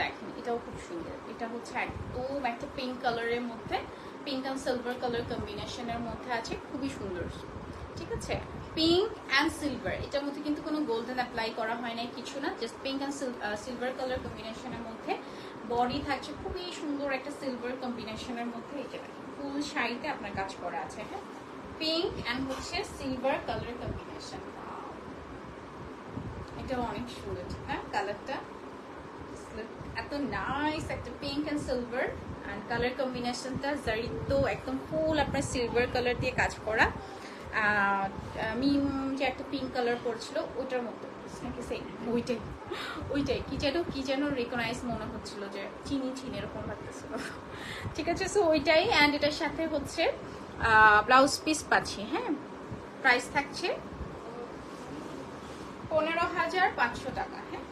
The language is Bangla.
দেখেন, এটাও খুব সুন্দর। এটা হচ্ছে একদম একটা পিঙ্ক কালারের মধ্যে পিঙ্ক অ্যান্ড সিলভার কালার কম্বিনেশনের মধ্যে আছে, খুবই সুন্দর। ঠিক আছে? পিঙ্ক অ্যান্ড সিলভার এটার মধ্যে কিন্তু কোনো গোল্ডেন অ্যাপ্লাই করা হয় নাই, কিছু না just pink and silver colour কম্বিনেশনের মধ্যে বডি থাকছে, খুবই সুন্দর একটা সিলভার কম্বিনেশনের মধ্যে এটা ফুল শাড়িতে আপনার কাজ করা আছে হ্যাঁ? পিঙ্ক অ্যান্ড হচ্ছে সিলভার কালার কম্বিনেশন এটা অনেক সুন্দর ঠিক না কালারটা নাইস একটা pink and silver and colour কম্বিনেশনটা জারিত একদম ফুল আপনার সিলভার কালার দিয়ে কাজ করা। আহ, মিম যে একটা পিঙ্ক কালার পড়ছিল ওটার মতো নাকি সেই ওইটাই। ওইটাই কি যেন কি যেন রেকগনাইজ মনে হচ্ছিল যে চিনি চিনি এরকম লাগতেছিল। ঠিক আছে সো ওইটাই অ্যান্ড এটার সাথে হচ্ছে ব্লাউজ পিস পাচ্ছি হ্যাঁ? প্রাইস থাকছে পনেরো হাজার পাঁচশো টাকা হ্যাঁ?